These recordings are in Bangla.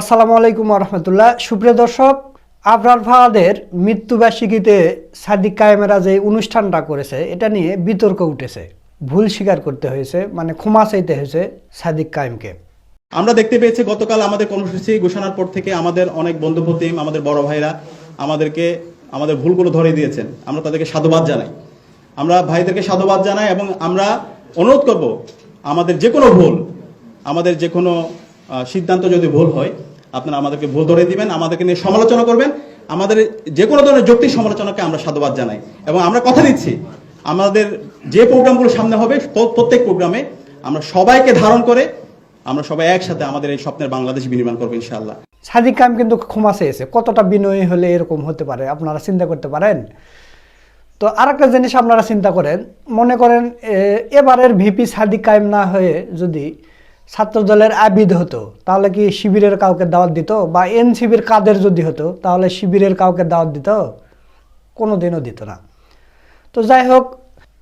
আসসালামু আলাইকুম রহমতুল্লাহ। সুপ্রিয় দর্শক, আবরার ফাহাদের মৃত্যুবার্ষিকীতে সাদিক কায়েমেরা যে অনুষ্ঠানটা করেছে, এটা নিয়ে বিতর্ক উঠেছে। ভুল স্বীকার করতে হয়েছে মানে ক্ষমা চাইতে হয়েছে সাদিক কায়েমকে। আমরা দেখতে পেয়েছি, গতকাল আমাদের কর্মসূচি ঘোষণার পর থেকে আমাদের অনেক বন্ধু প্রতিম আমাদের বড় ভাইরা আমাদেরকে, আমাদের ভুলগুলো ধরে দিয়েছেন। আমরা তাদেরকে সাধুবাদ জানাই। আমরা ভাইদেরকে সাধুবাদ জানাই এবং আমরা অনুরোধ করব, আমাদের যে কোনো ভুল, আমাদের যে কোনো সিদ্ধান্ত যদি ভুল হয়, আপনারা আমাদেরকে ভুল ধরে দিবেন, আমাদেরকে নিয়ে সমালোচনা করবেন। আমাদের যে কোনো ধরনের যৌক্তিক সমালোচনাকে আমরা সাধুবাদ জানাই। এবং আমরা কথা দিচ্ছি, আমাদের যে প্রোগ্রামগুলো সামনে হবে প্রত্যেক প্রোগ্রামে আমরা সবাইকে ধারণ করে, আমরা সবাই একসাথে আমাদের এই স্বপ্নের বাংলাদেশ বিনির্মাণ করব, ইনশাআল্লাহ। সাদিক কায়েম কিন্তু ক্ষমা চেয়েছে। কতটা বিনয়ী হলে এরকম হতে পারে, আপনারা চিন্তা করতে পারেন? তো আর একটা জিনিস আপনারা চিন্তা করেন, মনে করেন এবারের ভিপি সাদিক কায়েম না হয়ে যদি ছাত্র দলের আবিদ হতো, তাহলে কি শিবিরের কাউকে দাওয়াত দিত? বা এনসিবির কাদের যদি হতো, তাহলে শিবিরের কাউকে দাওয়াত দিত? কোনো দিনও দিত না। তো যাই হোক,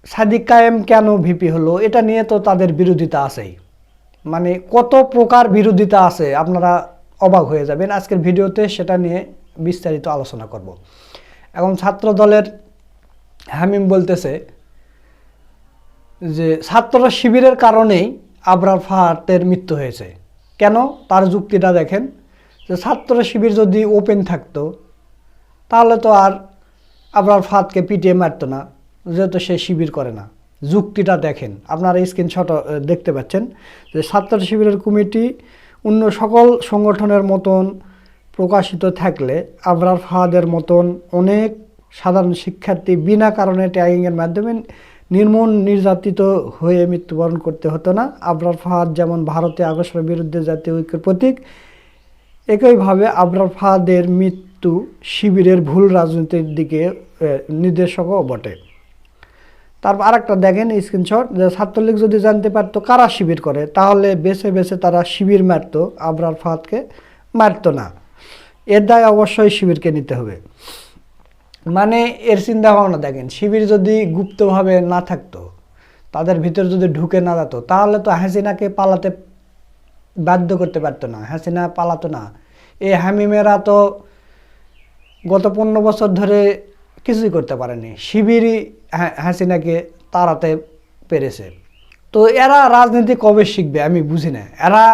সাদিক কায়েম কেন ভিপি হলো? এটা নিয়ে তো তাদের বিরোধিতা আছেই। মানে কত প্রকার বিরোধিতা আছে, আপনারা অবাক হয়ে যাবেন। আজকের ভিডিওতে সেটা নিয়ে বিস্তারিত আলোচনা করব। এখন ছাত্র দলের হামিম বলতেছে যে ছাত্র শিবিরের কারণেই আবরার ফাহাতের মৃত্যু হয়েছে। কেন? তার যুক্তিটা দেখেন, যে ছাত্র শিবির যদি ওপেন থাকতো, তাহলে তো আর আবরার ফাহাদকে পিটিয়ে মারতো না, যেহেতু সে শিবির করে না। যুক্তিটা দেখেন, আপনারা স্ক্রিনশট দেখতে পাচ্ছেন, যে ছাত্র শিবিরের কমিটি অন্য সকল সংগঠনের মতন প্রকাশিত থাকলে আবরার ফাহাদের মতন অনেক সাধারণ শিক্ষার্থী বিনা কারণে ট্যাগিংয়ের মাধ্যমে নির্মূল নির্যাতিত হয়ে মৃত্যুবরণ করতে হতো না। আবরার ফাহাদ যেমন ভারতে আগস্টের বিরুদ্ধে জাতীয় ঐক্যের প্রতীক, একইভাবে আবরার ফাহাদের মৃত্যু শিবিরের ভুল রাজনীতির দিকে নির্দেশকও বটে। তারপর আরেকটা দেখেন স্ক্রিনশট যে ছাত্রলীগ যদি জানতে পারতো কারা শিবির করে, তাহলে বেছে বেছে তারা শিবির মারতো, আবরার ফাহাদকে মারতো না। এর দায় অবশ্যই শিবিরকে নিতে হবে। মানে এর চিন্তা ভাবনা দেখেন, শিবির যদি গুপ্তভাবে না থাকতো, তাদের ভিতর যদি ঢুকে না যেত, তাহলে তো হাসিনাকে পালাতে বাধ্য করতে পারতো না, হাসিনা পালাতো না। এই হামিমেরা তো গত পনেরো বছর ধরে কিছুই করতে পারেনি, শিবিরই হাসিনাকে তাড়াতে পেরেছে। তো এরা রাজনীতি কবে শিখবে আমি বুঝি না। এরা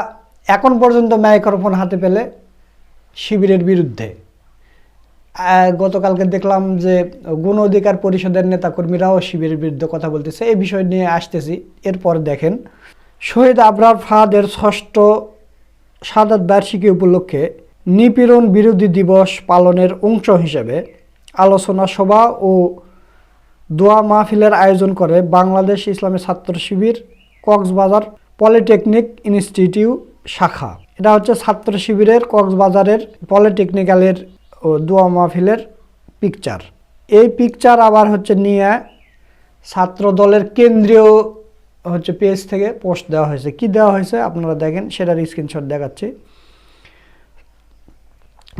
এখন পর্যন্ত মাইক্রোফোন হাতে পেলে শিবিরের বিরুদ্ধে। গতকালকে দেখলাম যে গণ অধিকার পরিষদের নেতাকর্মীরাও শিবিরের বিরুদ্ধে কথা বলতেছে। এই বিষয় নিয়ে আসতেছি। এরপর দেখেন, শহীদ আবরার ফাহাদের ষষ্ঠ সাদাত বার্ষিকী উপলক্ষে নিপীড়ন বিরোধী দিবস পালনের অংশ হিসেবে আলোচনা সভা ও দোয়া মাহফিলের আয়োজন করে বাংলাদেশ ইসলামী ছাত্র শিবির, কক্সবাজার পলিটেকনিক ইনস্টিটিউট শাখা। এটা হচ্ছে ছাত্র শিবিরের, কক্সবাজারের পলিটেকনিক্যালের ও দোয়া মাহফিলের পিকচার এই পিকচার আবার হচ্ছে নিয়ে ছাত্র দলের কেন্দ্রীয় হচ্ছে পেজ থেকে পোস্ট দেওয়া হয়েছে। কি দেওয়া হয়েছে? আপনারা দেখেন, সেটার স্ক্রিনশট দেখাচ্ছি।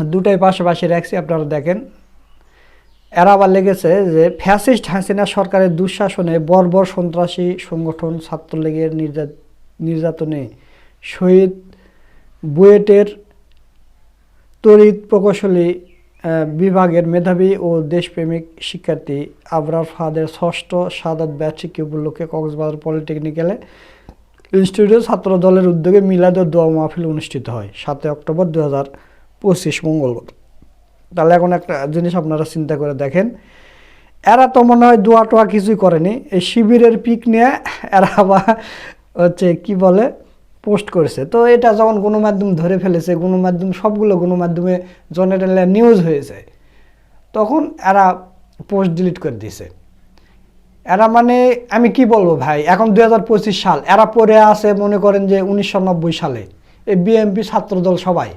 দুটাই পাশাপাশি রাখছি, আপনারা দেখেন। এরা আবার লেগেছে যে, ফ্যাসিস্ট হাসিনা সরকারের দুঃশাসনে বর্বর সন্ত্রাসী সংগঠন ছাত্রলীগের নির্যা- নির্যাতনে শহীদ বুয়েটের তড়িৎ প্রকৌশলী বিভাগের মেধাবী ও দেশপ্রেমিক শিক্ষার্থী আবরার ফাহাদের ষষ্ঠ সাদাত বার্ষিকী উপলক্ষে কক্সবাজার পলিটেকনিক্যালে ইনস্টিটিউটে ছাত্র দলের উদ্যোগে মিলাদ ও দোয়া মাহফিল অনুষ্ঠিত হয়, সাতই অক্টোবর দু হাজার পঁচিশ মঙ্গলবার। তাহলে এখন একটা জিনিস আপনারা চিন্তা করে দেখেন, এরা তো মনে হয় দোয়া টোয়া কিছুই করেনি, এই শিবিরের পিক নিয়ে এরা আবার হচ্ছে কি বলে পোস্ট করেছে। তো এটা যখন গণমাধ্যম ধরে ফেলেছে, গণমাধ্যম, সবগুলো গণমাধ্যমে জেনারেল নিউজ হয়েছে, তখন এরা পোস্ট ডিলিট করে দিয়েছে। এরা মানে আমি কি বলব ভাই, এখন দুই হাজার পঁচিশ সাল, এরা পড়ে আছে মনে করেন যে উনিশশো নব্বই সালে, এই বিএমপি ছাত্রদল সবাই।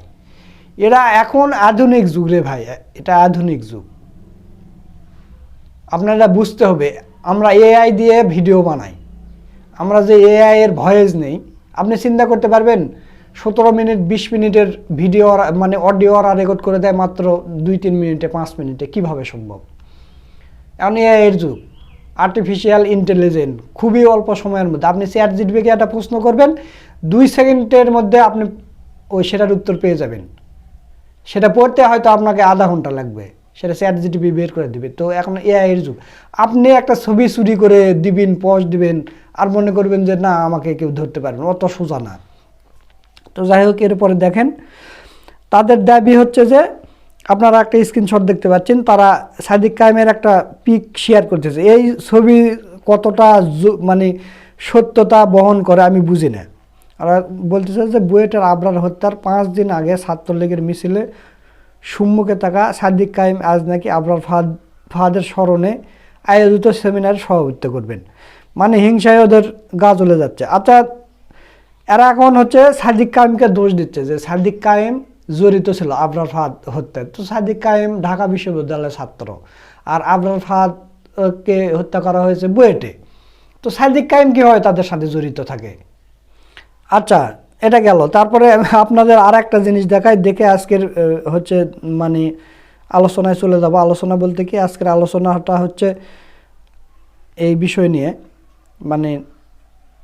এরা এখন আধুনিক যুগ রে ভাই, এটা আধুনিক যুগ। আপনারা বুঝতে হবে, আমরা এআই দিয়ে ভিডিও বানাই। আমরা যে এআই এর ভয়েস নেই আপনি চিন্তা করতে পারবেন, সতেরো মিনিট, বিশ মিনিটের ভিডিও মানে অডিও আর রেকর্ড করে দেয় মাত্র দুই, তিন মিনিটে, পাঁচ মিনিটে। কীভাবে সম্ভব? এআই এর যুগ। আর্টিফিশিয়াল ইন্টেলিজেন্ট খুবই অল্প সময়ের মধ্যে। আপনি চ্যাট জিডিপিকে একটা প্রশ্ন করবেন, দুই সেকেন্ডের মধ্যে আপনি ওই সেটার উত্তর পেয়ে যাবেন। সেটা পড়তে হয়তো আপনাকে আধা ঘণ্টা লাগবে। সেটা চ্যাট জিটিপি বের করে দিবে। তো এখন এআই এর যুগ। আপনি একটা ছবি চুরি করে দিবেন পোস্ট দিবেন, আর মনে করবেন যে, না, আমাকে কেউ ধরতে পারবেন অত সোজা না। তো যাই হোক, এরপরে দেখেন, তাদের দাবি হচ্ছে যে, আপনারা একটা স্ক্রিনশট দেখতে পাচ্ছেন, তারা সাদিক কায়েমের একটা পিক শেয়ার করতেছে। এই ছবি কতটা মানে সত্যতা বহন করে আমি বুঝি না। আর বলতেছে যে, বুয়েটের আবরার হত্যার পাঁচ দিন আগে ছাত্রলীগের মিছিলে সম্মুখে থাকা সাদিক কায়েম আজ নাকি আবরার ফাহাদের স্মরণে আয়োজিত সেমিনারে সভাপতিত্ব করবেন। মানে হিংসায় ওদের গা চলে যাচ্ছে। আচ্ছা এরা এখন হচ্ছে সাদিক কায়েমকে দোষ দিচ্ছে যে সাদিক কায়েম জড়িত ছিল আবরার ফাহাদ হত্যায় তো সাদিক কায়েম ঢাকা বিশ্ববিদ্যালয়ের ছাত্র। আর আবরার ফাহাদকে হত্যা করা হয়েছে বুয়েটে। তো সাদিক কায়েম কী হয় তাদের সাথে জড়িত থাকে? আচ্ছা এটা গেল। তারপরে আপনাদের আর একটা জিনিস দেখাই, দেখে আজকের হচ্ছে মানে আলোচনায় চলে যাব। আলোচনা বলতে কি, আজকের আলোচনাটা হচ্ছে এই বিষয় নিয়ে। মানে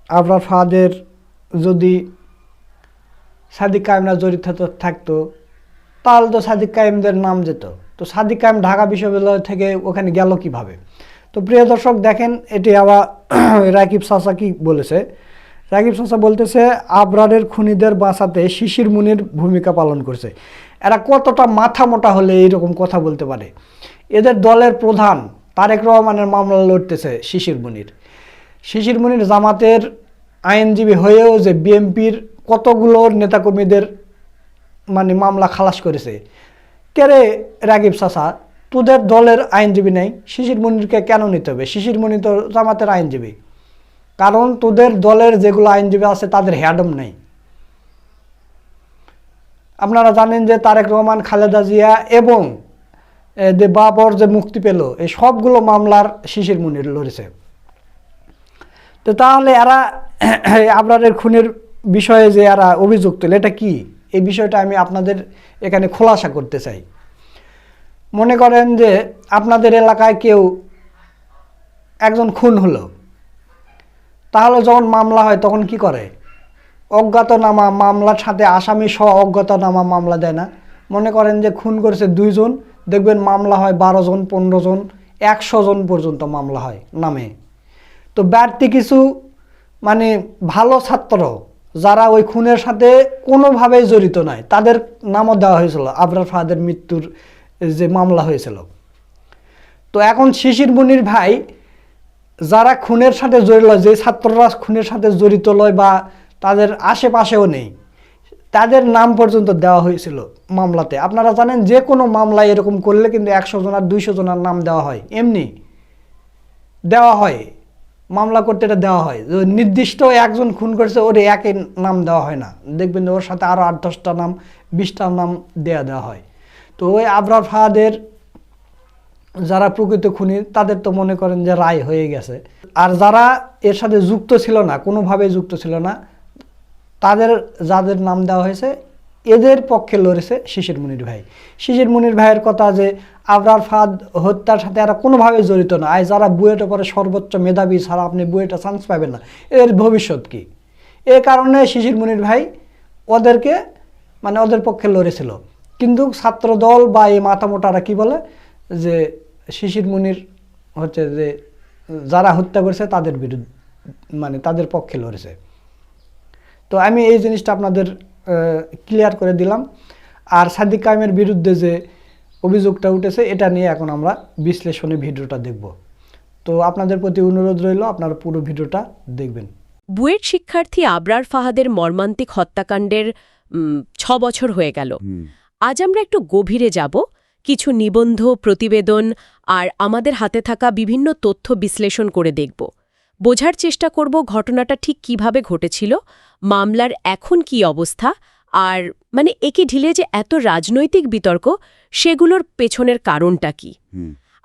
আবরার ফাদের যদি সাদিক কায়েমরা জড়িত থাকতো- তাহলে তো সাদিক কায়েমদের নাম যেত। তো সাদিক কায়েম ঢাকা বিশ্ববিদ্যালয় থেকে ওখানে গেল কীভাবে? তো প্রিয় দর্শক, দেখেন, এটি আবার রাকিব সাসা কি বলেছে রাকিব সাসা বলতেছে, আবরারের খুনিদের বাঁচাতে শিশির মুনির ভূমিকা পালন করছে। এরা কতটা মাথা মোটা হলে এইরকম কথা বলতে পারে? এদের দলের প্রধান তারেক রহমানের মামলা লড়তেছে শিশির মুনির। শিশির মুনির জামাতের আইনজীবী হয়েও যে বিএনপির কতগুলো নেতাকর্মীদের মানে মামলা খালাস করেছে। কেরে রাগিব চাষা তোদের দলের আইনজীবী নেই, শিশির মনিরকে কেন নিতে হবে? শিশির মনির তো জামাতের আইনজীবী। কারণ তোদের দলের যেগুলো আইনজীবী আছে, তাদের হ্যাডম নেই। আপনারা জানেন যে তারেক রহমান, খালেদা জিয়া এবং যে বাবর যে মুক্তি পেল, এই সবগুলো মামলার শিশির মুনির লড়েছে। তো তাহলে এরা, আপনাদের খুনের বিষয়ে যে এরা অভিযোগ তোলে, এটা কি? এই বিষয়টা আমি আপনাদের এখানে খোলাসা করতে চাই। মনে করেন যে আপনাদের এলাকায় কেউ একজন খুন হলো। তাহলে যখন মামলা হয়, তখন কি করে? অজ্ঞাতনামা মামলার সাথে আসামি সহ অজ্ঞাতনামা মামলা দেয় না। মনে করেন যে খুন করেছে দুইজন দেখবেন মামলা হয় বারো জন, পনেরো জন, একশো জন পর্যন্ত মামলা হয় নামে। তো ব্যর্থী কিছু মানে ভালো ছাত্র যারা ওই খুনের সাথে কোনোভাবেই জড়িত নয় তাদের নামও দেওয়া হয়েছিল, আবরার ফাহাদের মৃত্যুর যে মামলা হয়েছিল। তো এখন শিশির মুনির ভাই যারা খুনের সাথে জড়িত যে ছাত্ররা খুনের সাথে জড়িত লয় বা তাদের আশেপাশেও নেই, তাদের নাম পর্যন্ত দেওয়া হয়েছিল মামলাতে। আপনারা জানেন যে কোনো মামলায় এরকম করলে কিন্তু একশো জন আর দুইশো জনের নাম দেওয়া হয়। এমনি দেওয়া হয়। মামলা করতে এটা দেওয়া হয়। নির্দিষ্ট একজন খুন করেছে, ওর একই নাম দেওয়া হয় না। দেখবেন ওর সাথে আরও আট দশটা নাম, বিশটা নাম দেয়া দেওয়া হয়। তো ওই আবরার যারা প্রকৃত খুনি, তাদের তো মনে করেন যে রায় হয়ে গেছে। আর যারা এর সাথে যুক্ত ছিল না কোনোভাবে যুক্ত ছিল না, তাদের, যাদের নাম দেওয়া হয়েছে, এদের পক্ষে লড়েছে শিশির মুনির ভাই। শিশির মুনির ভাইয়ের কথা যে আবরার ফাদ হত্যার সাথে এরা কোনোভাবে জড়িত না, আর যারা বুয়েটে পরে সর্বোচ্চ মেধাবী ছাড়া আপনি বুয়েটা চান্স পাবেন না, এর ভবিষ্যৎ কি? এ কারণে শিশির মুনির ভাই ওদেরকে মানে ওদের পক্ষে লড়েছিল। কিন্তু ছাত্র দল বা এই মাথামোটারা কি বলে? যে শিশির মুনির হচ্ছে যে যারা হত্যা করেছে তাদের বিরুদ্ধে মানে তাদের পক্ষে লড়েছে। তো আমি এই জিনিসটা আপনাদের ক্লিয়ার করে দিলাম। আর সাদিক কায়েমের বিরুদ্ধে যে অভিযোগটা উঠেছে এটা নিয়ে এখন আমরা বিশ্লেষণী ভিডিওটা দেখব। তো আপনাদের প্রতি অনুরোধ রইল আপনারা পুরো ভিডিওটা দেখবেন। বুয়েট শিক্ষার্থী আবরার ফাহাদের মর্মান্তিক হত্যাকাণ্ডের ছ বছর হয়ে গেল। আজ আমরা একটু গভীরে যাব। কিছু নিবন্ধ প্রতিবেদন আর আমাদের হাতে থাকা বিভিন্ন তথ্য বিশ্লেষণ করে দেখব। বোঝার চেষ্টা করব ঘটনাটা ঠিক কীভাবে ঘটেছিল মামলার এখন কি অবস্থা আর মানে একে ঢিলে যে এত রাজনৈতিক বিতর্ক সেগুলোর পেছনের কারণটা কি?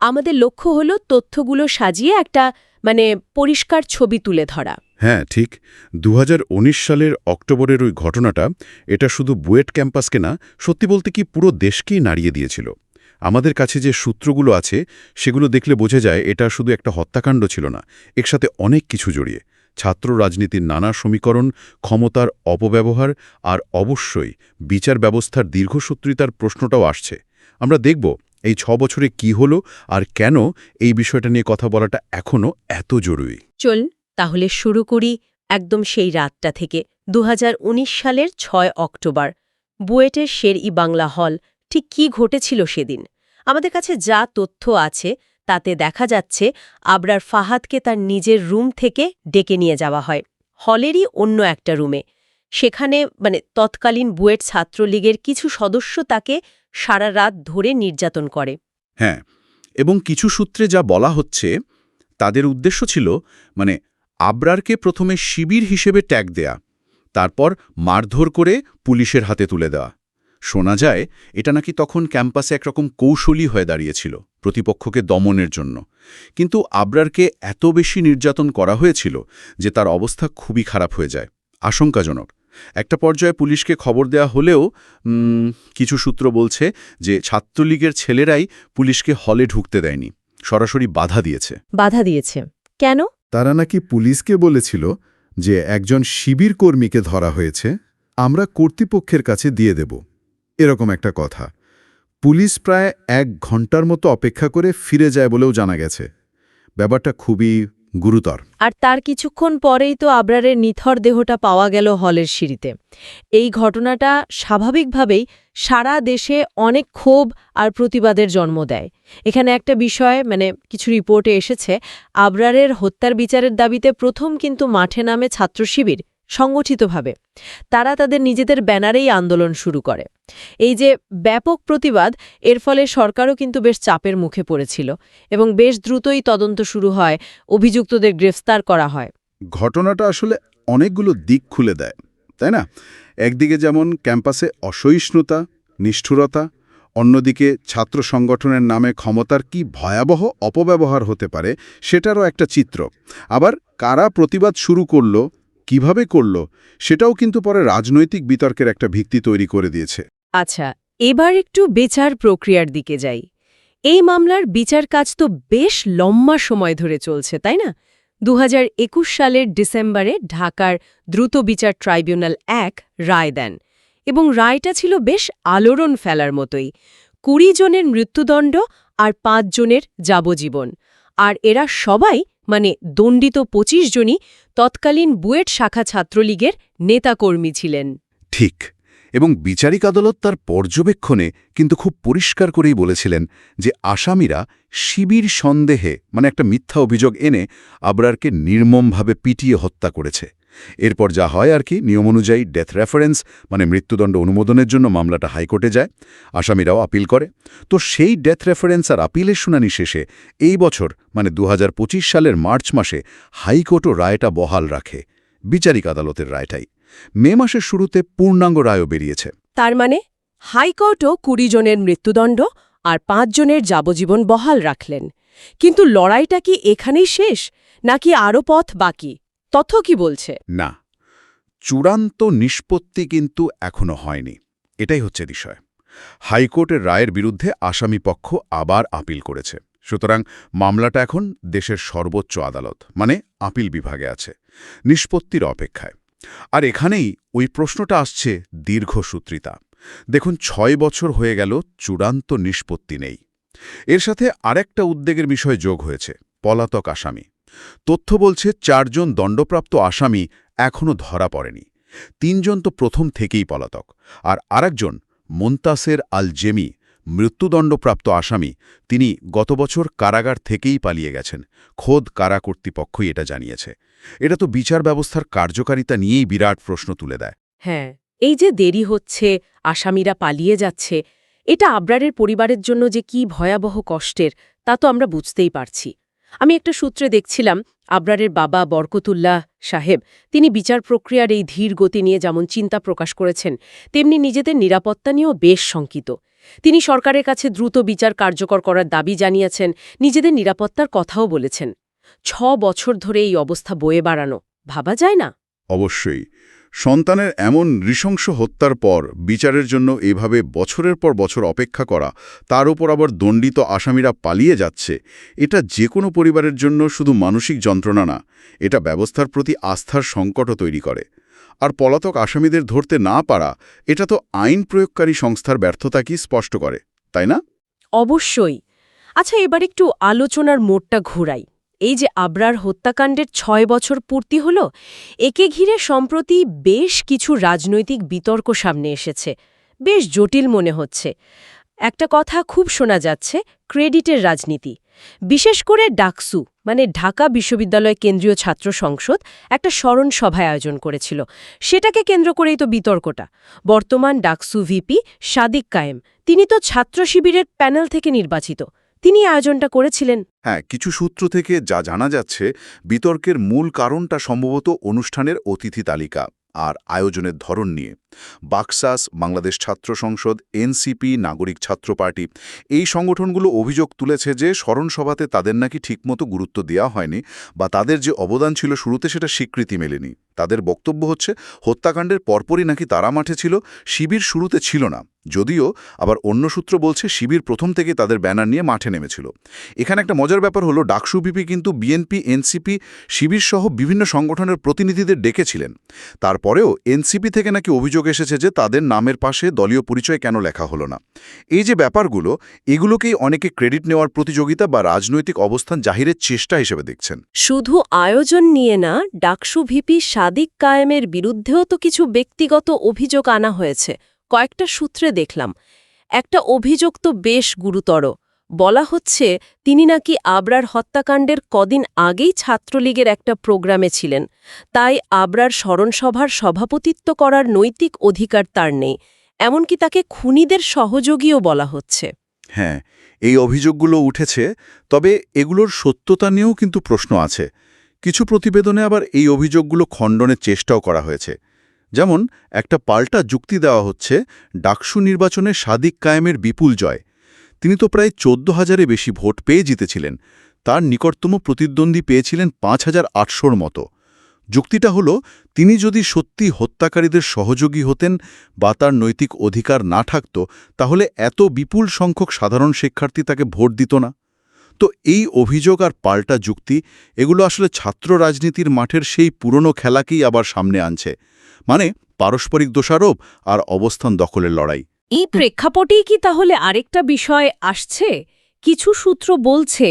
আমাদের লক্ষ্য হলো তথ্যগুলো সাজিয়ে একটা মানে পরিষ্কার ছবি তুলে ধরা। হ্যাঁ ঠিক। দু হাজার উনিশ সালের অক্টোবরের ওই ঘটনাটা এটা শুধু বুয়েট ক্যাম্পাসকে না সত্যি বলতে কি পুরো দেশকেই নাড়িয়ে দিয়েছিল। আমাদের কাছে যে সূত্রগুলো আছে, সেগুলো দেখলে বোঝা যায় এটা শুধু একটা হত্যাকাণ্ড ছিল না, এর সাথে অনেক কিছু জড়িয়ে। ছাত্র রাজনীতির নানা সমীকরণ, ক্ষমতার অপব্যবহার আর অবশ্যই বিচার ব্যবস্থার দীর্ঘসূত্রিতার প্রশ্নটাও আসছে। আমরা দেখব এই ছ বছরে কি হলো আর কেন এই বিষয়টা নিয়ে কথা বলাটা এখনও এত জরুরি। চল তাহলে শুরু করি একদম সেই রাতটা থেকে দু হাজার উনিশ সালের ছয় অক্টোবর, বুয়েটের শের ই বাংলা হল ঠিক কি ঘটেছিল সেদিন? আমাদের কাছে যা তথ্য আছে, তাতে দেখা যাচ্ছে আবরার ফাহাদকে তার নিজের রুম থেকে ডেকে নিয়ে যাওয়া হয়। হলেরই অন্য একটা রুমে। সেখানে মানে তৎকালীন বুয়েট ছাত্রলীগের কিছু সদস্য তাকে সারা রাত ধরে নির্যাতন করে। হ্যাঁ এবং কিছু সূত্রে যা বলা হচ্ছে, তাদের উদ্দেশ্য ছিল মানে আবরারকে প্রথমে শিবির হিসেবে ট্যাগ দেয়া, তারপর মারধর করে পুলিশের হাতে তুলে দেওয়া। শোনা যায় এটা নাকি তখন ক্যাম্পাসে একরকম কৌশলী হয়ে দাঁড়িয়েছিল প্রতিপক্ষকে দমনের জন্য। কিন্তু আবরারকে এত বেশি নির্যাতন করা হয়েছিল যে তার অবস্থা খুবই খারাপ হয়ে যায়। আশঙ্কাজনক। একটা পর্যায়ে পুলিশকে খবর দেয়া হলেও উম, কিছু সূত্র বলছে যে ছাত্রলীগের ছেলেরাই পুলিশকে হলে ঢুকতে দেয়নি সরাসরি বাধা দিয়েছে। বাধা দিয়েছে। কেন? তারা নাকি পুলিশকে বলেছিল যে একজন শিবির কর্মীকে ধরা হয়েছে আমরা কর্তৃপক্ষের কাছে দিয়ে দেব। এরকম একটা কথা। পুলিশ প্রায় এক ঘণ্টার মতো অপেক্ষা করে ফিরে যায় বলেও জানা গেছে। ব্যাপারটা খুবই গুরুতর। আর তার কিছুক্ষণ পরেই তো আবরারের নিথর দেহটা পাওয়া গেল হলের সিঁড়িতে। এই ঘটনাটা স্বাভাবিকভাবেই সারা দেশে অনেক ক্ষোভ আর প্রতিবাদের জন্ম দেয়। এখানে একটা বিষয় মানে কিছু রিপোর্টে এসেছে, আবরারের হত্যার বিচারের দাবিতে প্রথম কিন্তু মাঠে নামে ছাত্র শিবির সংগঠিতভাবে। তারা তাদের নিজেদের ব্যানারেই আন্দোলন শুরু করে। এই যে ব্যাপক প্রতিবাদ, এর ফলে সরকারও কিন্তু বেশ চাপের মুখে পড়েছিল এবং বেশ দ্রুতই তদন্ত শুরু হয়, অভিযুক্তদের গ্রেফতার করা হয়। ঘটনাটা আসলে অনেকগুলো দিক খুলে দেয়, তাই না? একদিকে যেমন ক্যাম্পাসে অসহিষ্ণুতা, নিষ্ঠুরতা, অন্যদিকে ছাত্র সংগঠনের নামে ক্ষমতার কি ভয়াবহ অপব্যবহার হতে পারে সেটারও একটা চিত্র। আবার কারা প্রতিবাদ শুরু করল কীভাবে করল, সেটাও কিন্তু পরে রাজনৈতিক বিতর্কের একটা ভিত্তি তৈরি করে দিয়েছে। আচ্ছা এবার একটু বিচার প্রক্রিয়ার দিকে যাই। এই মামলার বিচার কাজ তো বেশ লম্বা সময় ধরে চলছে, তাই না? দু হাজার একুশ সালের ডিসেম্বরে ঢাকার দ্রুত বিচার ট্রাইব্যুনাল এক রায় দেন এবং রায়টা ছিল বেশ আলোড়ন ফেলার মতোই। কুড়ি জনের মৃত্যুদণ্ড আর পাঁচ জনের যাবজ্জীবন। আর এরা সবাই মানে দণ্ডিত ২৫ জনই তৎকালীন বুয়েট শাখা ছাত্রলীগের নেতাকর্মী ছিলেন। ঠিক, এবং বিচারিক আদালত তার পর্যবেক্ষণে কিন্তু খুব পরিষ্কার করেই বলেছিলেন যে আসামিরা শিবির সন্দেহে মানে একটা মিথ্যা অভিযোগ এনে আবরারকে নির্মমভাবে পিটিয়ে হত্যা করেছে। এরপর যা হয় আর কি, নিয়ম অনুযায়ী ডেথ রেফারেন্স মানে মৃত্যুদণ্ড অনুমোদনের জন্য মামলাটা হাইকোর্টে যায়, আসামিরাও আপিল করে। তো সেই ডেথ রেফারেন্স আর আপিলের শুনানি শেষে এই বছর মানে দু হাজার পঁচিশ সালের মার্চ মাসে, হাইকোর্টও রায়টা বহাল রাখে, বিচারিক আদালতের রায়টাই। মে মাসের শুরুতে পূর্ণাঙ্গ রায়ও বেরিয়েছে। তার মানে হাইকোর্টও কুড়ি জনের মৃত্যুদণ্ড আর পাঁচ জনের যাবজ্জীবন বহাল রাখলেন। কিন্তু লড়াইটা কি এখানেই শেষ, নাকি আরও পথ বাকি? তথ্য কি বলছে? না। চূড়ান্ত নিষ্পত্তি কিন্তু এখনও হয়নি। এটাই হচ্ছে বিষয়। হাইকোর্টের রায়ের বিরুদ্ধে আসামি পক্ষ আবার আপিল করেছে। সুতরাং মামলাটা এখন দেশের সর্বোচ্চ আদালত মানে আপিল বিভাগে আছে, নিষ্পত্তির অপেক্ষায়। আর এখানেই ওই প্রশ্নটা আসছে দীর্ঘসূত্রিতা দেখুন, ছয় বছর হয়ে গেল, চূড়ান্ত নিষ্পত্তি নেই। এর সাথে আরেকটা উদ্বেগের বিষয় যোগ হয়েছে, পলাতক আসামি। তথ্য বলছে চারজন দণ্ডপ্রাপ্ত আসামি এখনও ধরা পড়েনি। তিনজন তো প্রথম থেকেই পলাতক। আর আরেকজন, মোন্তাসের আল জেমি মৃত্যুদণ্ডপ্রাপ্ত আসামি, তিনি গত বছর কারাগার থেকেই পালিয়ে গেছেন। খোদ কারা কর্তৃপক্ষই এটা জানিয়েছে। এটা তো বিচার ব্যবস্থার কার্যকারিতা নিয়েই বিরাট প্রশ্ন তুলে দেয়। হ্যাঁ এই যে দেরি হচ্ছে, আসামিরা পালিয়ে যাচ্ছে, এটা আবরারের পরিবারের জন্য যে কি ভয়াবহ কষ্টের, তা তো আমরা বুঝতেই পারছি। আমি একটা সূত্রে দেখছিলাম, আবরারের বাবা বরকতুল্লাহ সাহেব, তিনি বিচার প্রক্রিয়ার এই ধীর গতি নিয়ে যেমন চিন্তা প্রকাশ করেছেন, তেমনি নিজেদের নিরাপত্তা নিয়েও বেশ শঙ্কিত। তিনি সরকারের কাছে দ্রুত বিচার কার্যকর করার দাবি জানিয়েছেন, নিজেদের নিরাপত্তার কথাও বলেছেন। ছ বছর ধরে এই অবস্থা বয়ে বাড়ানো, ভাবা যায় না? অবশ্যই। সন্তানের এমন নৃশংস হত্যার পর বিচারের জন্য এভাবে বছরের পর বছর অপেক্ষা করা, তার উপর আবার দণ্ডিত আসামিরা পালিয়ে যাচ্ছে, এটা যে কোনো পরিবারের জন্য শুধু মানসিক যন্ত্রণা না, এটা ব্যবস্থার প্রতি আস্থার সংকটও তৈরি করে। আর পলাতক আসামিদের ধরতে না পারা, এটা তো আইন প্রয়োগকারী সংস্থার ব্যর্থতাকেই স্পষ্ট করে, তাই না? অবশ্যই। আচ্ছা এবার একটু আলোচনার মোড়টা ঘুরাই। এই যে আবরার হত্যাকাণ্ডের ছয় বছর পূর্তি হল, একে ঘিরে সম্প্রতি বেশ কিছু রাজনৈতিক বিতর্ক সামনে এসেছে। বেশ জটিল মনে হচ্ছে। একটা কথা খুব শোনা যাচ্ছে, ক্রেডিটের রাজনীতি। বিশেষ করে ডাকসু মানে ঢাকা বিশ্ববিদ্যালয় কেন্দ্রীয় ছাত্র সংসদ, একটা স্মরণ সভায় আয়োজন করেছিল। সেটাকে কেন্দ্র করেই তো বিতর্কটা। বর্তমান ডাকসু ভিপি সাদিক কায়েম। তিনি তো ছাত্র শিবিরের প্যানেল থেকে নির্বাচিত। তিনি আয়োজনটা করেছিলেন। হ্যাঁ কিছু সূত্র থেকে যা জানা যাচ্ছে, বিতর্কের মূল কারণটা সম্ভবত অনুষ্ঠানের অতিথি তালিকা আর আয়োজনের ধরন নিয়ে। বাক্সাস, বাংলাদেশ ছাত্র সংসদ, এনসিপি, নাগরিক ছাত্র পার্টি, এই সংগঠনগুলো অভিযোগ তুলেছে যে স্মরণসভাতে তাদের নাকি ঠিকমতো গুরুত্ব দেওয়া হয়নি বা তাদের যে অবদান ছিল শুরুতে সেটা স্বীকৃতি মেলেনি। তাদের বক্তব্য হচ্ছে, হত্যাকাণ্ডের পরপরই নাকি তারা মাঠে ছিল, শিবির শুরুতে ছিল না। যদিও আবার অন্য সূত্র বলছে, শিবির প্রথম থেকে তাদের ব্যানার নিয়ে মাঠে নেমেছিল। এখানে একটা মজার ব্যাপার হলো, ডাকসু বিপি কিন্তু বিএনপি, এনসিপি শিবির সহ বিভিন্ন সংগঠনের প্রতিনিধিদের ডেকেছিলেন। তারপরেও এনসিপি থেকে নাকি অভিযোগ এসেছে যে তাদের নামের পাশে দলীয় পরিচয় কেন লেখা হলো না। এই যে ব্যাপারগুলো, এগুলোকেই অনেকে ক্রেডিট নেওয়ার প্রতিযোগিতা বা রাজনৈতিক অবস্থান জাহিরের চেষ্টা হিসেবে দেখছেন। শুধু আয়োজন নিয়ে না, ডাকসু ভিপি সাদিক কায়েমের বিরুদ্ধেও তো কিছু ব্যক্তিগত অভিযোগ আনা হয়েছে, কয়েকটা সূত্রে দেখলাম। একটা অভিযোগ তো বেশ গুরুতর। বলা হচ্ছে, তিনি নাকি আবরার হত্যাকাণ্ডের কদিন আগেই ছাত্রলীগের একটা প্রোগ্রামে ছিলেন। তাই আবরার স্মরণসভার সভাপতিত্ব করার নৈতিক অধিকার তার নেই। এমনকি তাকে খুনিদের সহযোগীও বলা হচ্ছে। হ্যাঁ এই অভিযোগগুলো উঠেছে, তবে এগুলোর সত্যতা নিয়েও কিন্তু প্রশ্ন আছে। কিছু প্রতিবেদনে আবার এই অভিযোগগুলো খণ্ডনের চেষ্টাও করা হয়েছে। যেমন, একটা পাল্টা যুক্তি দেওয়া হচ্ছে, ডাকসু নির্বাচনে সাদিক কায়েমের বিপুল জয়। তিনি তো প্রায় চোদ্দ হাজারে বেশি ভোট পেয়ে জিতেছিলেন। তার নিকটতম প্রতিদ্বন্দ্বী পেয়েছিলেন পাঁচ হাজার আটশোর মতো। যুক্তিটা হলো, তিনি যদি সত্যি হত্যাকারীদের সহযোগী হতেন বা তার নৈতিক অধিকার না থাকত, তাহলে এত বিপুল সংখ্যক সাধারণ শিক্ষার্থী তাকে ভোট দিত না। তো এই অভিযোগ আর পাল্টা যুক্তি, এগুলো আসলে ছাত্র রাজনীতির মাঠের সেই পুরনো খেলাকেই আবার সামনে আনছে। মানে পারস্পরিক দোষারোপ আর অবস্থান দখলের লড়াই। এই প্রেক্ষাপটেই কি তাহলে আরেকটা বিষয় আসছে? কিছু সূত্র বলছে,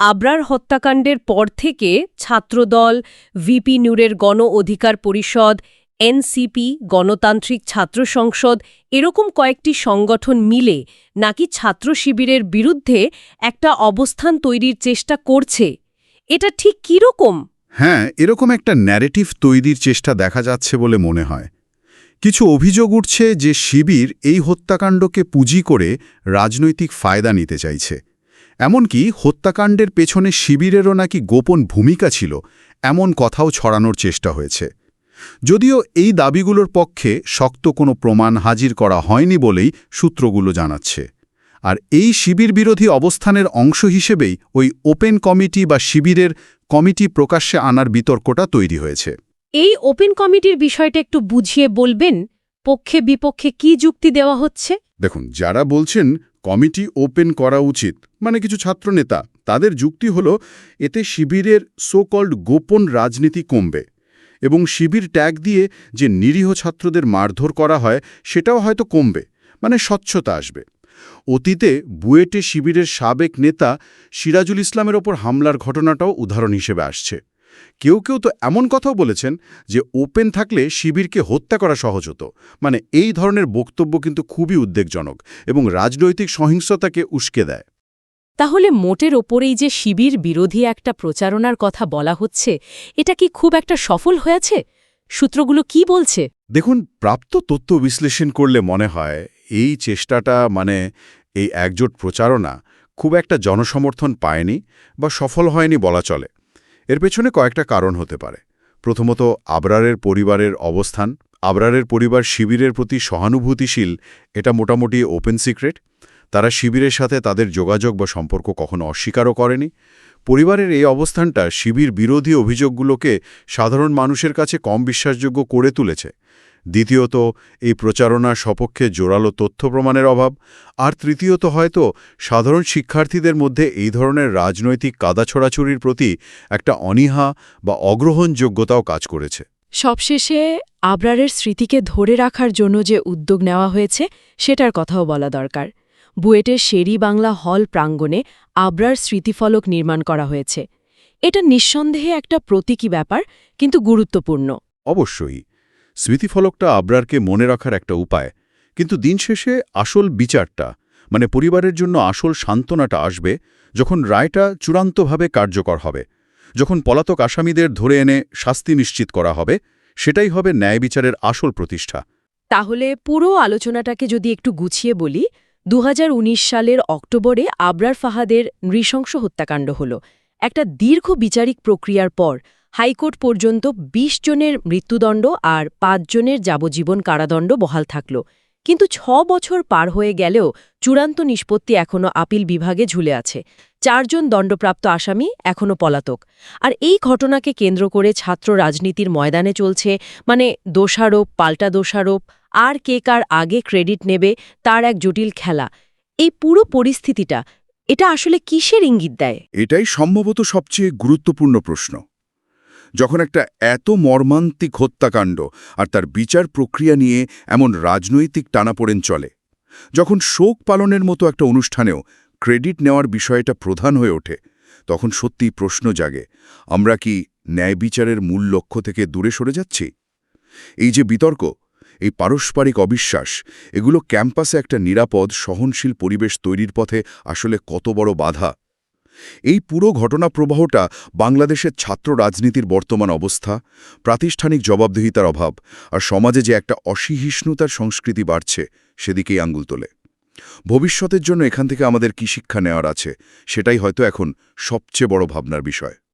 আবরার হত্যাকাণ্ডের পর থেকে ছাত্রদল, ভিপি নূরের গণ অধিকার পরিষদ, এনসিপি, গণতান্ত্রিক ছাত্র সংসদ এরকম কয়েকটি সংগঠন মিলে নাকি ছাত্র শিবিরের বিরুদ্ধে একটা অবস্থান তৈরির চেষ্টা করছে। এটা ঠিক কীরকম? হ্যাঁ এরকম একটা ন্যারেটিভ তৈরির চেষ্টা দেখা যাচ্ছে বলে মনে হয়। কিছু অভিযোগ উঠছে যে শিবির এই হত্যাকাণ্ডকে পুঁজি করে রাজনৈতিক ফায়দা নিতে চাইছে। এমনকি হত্যাকাণ্ডের পেছনে শিবিরেরও নাকি গোপন ভূমিকা ছিল, এমন কথাও ছড়ানোর চেষ্টা হয়েছে। যদিও এই দাবিগুলোর পক্ষে শক্ত কোনো প্রমাণ হাজির করা হয়নি বলেই সূত্রগুলো জানাচ্ছে। আর এই শিবির বিরোধী অবস্থানের অংশ হিসেবেই ওই ওপেন কমিটি বা শিবিরের কমিটি প্রকাশ্যে আনার বিতর্কটা তৈরি হয়েছে। এই ওপেন কমিটির বিষয়টা একটু বুঝিয়ে বলবেন পক্ষে বিপক্ষে কি যুক্তি দেওয়া হচ্ছে? দেখুন যারা বলছেন কমিটি ওপেন করা উচিত মানে কিছু ছাত্রনেতা তাদের যুক্তি হল এতে শিবিরের সোকল্ড গোপন রাজনীতি কমবে। এবং শিবির ট্যাগ দিয়ে যে নিরীহ ছাত্রদের মারধর করা হয়, সেটাও হয়তো কমবে মানে স্বচ্ছতা আসবে। অতীতে বুয়েটে শিবিরের সাবেক নেতা সিরাজুল ইসলামের ওপর হামলার ঘটনাটাও উদাহরণ হিসেবে আসছে। কেউ কেউ তো এমন কথাও বলেছেন যে ওপেন থাকলে শিবিরকে হত্যা করা সহজ হতো মানে এই ধরনের বক্তব্য কিন্তু খুবই উদ্বেগজনক এবং রাজনৈতিক সহিংসতাকে উস্কে দেয়। তাহলে মোটের ওপরেই যে শিবির বিরোধী একটা প্রচারণার কথা বলা হচ্ছে, এটা কি খুব একটা সফল হয়েছে? সূত্রগুলো কি বলছে? দেখুন, প্রাপ্ত তথ্য বিশ্লেষণ করলে মনে হয় এই চেষ্টাটা মানে এই একজোট প্রচারণা খুব একটা জনসমর্থন পায়নি বা সফল হয়নি বলা চলে। এর পেছনে কয়েকটা কারণ হতে পারে। প্রথমত, আবরারের পরিবারের অবস্থান। আবরারের পরিবার শিবিরের প্রতি সহানুভূতিশীল, এটা মোটামুটি ওপেন সিক্রেট তারা শিবিরের সাথে তাদের যোগাযোগ বা সম্পর্ক কখনো অস্বীকারও করেনি। পরিবারের এই অবস্থানটা শিবির বিরোধী অভিযোগগুলোকে সাধারণ মানুষের কাছে কম বিশ্বাসযোগ্য করে তুলেছে। দ্বিতীয়ত, এই প্রচারণার সপক্ষে জোরালো তথ্য প্রমাণের অভাব। আর তৃতীয়ত হয়তো সাধারণ শিক্ষার্থীদের মধ্যে এই ধরনের রাজনৈতিক কাদা ছড়াছড়ির প্রতি একটা অনীহা বা অগ্রহণযোগ্যতাও কাজ করেছে। সবশেষে আবরারের স্মৃতিকে ধরে রাখার জন্য যে উদ্যোগ নেওয়া হয়েছে, সেটার কথাও বলা দরকার। বুয়েটের শেরি বাংলা হল প্রাঙ্গণে আবরার স্মৃতিফলক নির্মাণ করা হয়েছে। এটা নিঃসন্দেহে একটা প্রতীকী ব্যাপার কিন্তু গুরুত্বপূর্ণ। অবশ্যই স্মৃতিফলকটা আবরারকে মনে রাখার একটা উপায় কিন্তু দিন শেষে আসল বিচারটা মানে পরিবারের জন্য আসল সান্ত্বনাটা আসবে যখন রায়টা চূড়ান্তভাবে কার্যকর হবে যখন পলাতক আসামিদের ধরে এনে শাস্তি নিশ্চিত করা হবে সেটাই হবে ন্যায় বিচারের আসল প্রতিষ্ঠা। তাহলে পুরো আলোচনাটাকে যদি একটু গুছিয়ে বলি দু হাজার উনিশ সালের অক্টোবরে আবরার ফাহাদের নৃশংস হত্যাকাণ্ড হল। একটা দীর্ঘ বিচারিক প্রক্রিয়ার পর হাইকোর্ট পর্যন্ত ২০ জনের মৃত্যুদণ্ড আর জনের যাবজ্জীবন কারাদণ্ড বহাল থাকল। কিন্তু ছ বছর পার হয়ে গেলেও চূড়ান্ত নিষ্পত্তি এখনও আপিল বিভাগে ঝুলে আছে। চারজন দণ্ডপ্রাপ্ত আসামি এখনও পলাতক। আর এই ঘটনাকে কেন্দ্র করে ছাত্র রাজনীতির ময়দানে চলছে মানে দোষারোপ, পাল্টা দোষারোপ আর কে কার আগে ক্রেডিট নেবে তার এক জটিল খেলা। এই পুরো পরিস্থিতিটা, এটা আসলে কিসের ইঙ্গিত দেয়? এটাই সম্ভবত সবচেয়ে গুরুত্বপূর্ণ প্রশ্ন। যখন একটা এত মর্মান্তিক হত্যাকাণ্ড আর তার বিচার প্রক্রিয়া নিয়ে এমন রাজনৈতিক টানাপোড়েন চলে, যখন শোক পালনের মতো একটা অনুষ্ঠানেও ক্রেডিট নেওয়ার বিষয়টা প্রধান হয়ে ওঠে, তখন সত্যিই প্রশ্ন জাগে, আমরা কি ন্যায় বিচারের মূল লক্ষ্য থেকে দূরে সরে যাচ্ছি? এই যে বিতর্ক এই পারস্পরিক অবিশ্বাস, এগুলো ক্যাম্পাসে একটা নিরাপদ, সহনশীল পরিবেশ তৈরির পথে আসলে কত বড় বাধা। এই পুরো ঘটনা প্রবাহটা বাংলাদেশের ছাত্র রাজনীতির বর্তমান অবস্থা, প্রাতিষ্ঠানিক জবাবদিহিতার অভাব আর সমাজে যে একটা অসহিষ্ণুতার সংস্কৃতি বাড়ছে, সেদিকেই আঙ্গুল তোলে। ভবিষ্যতের জন্য এখান থেকে আমাদের কি শিক্ষা নেওয়ার আছে, সেটাই হয়তো এখন সবচেয়ে বড় ভাবনার বিষয়।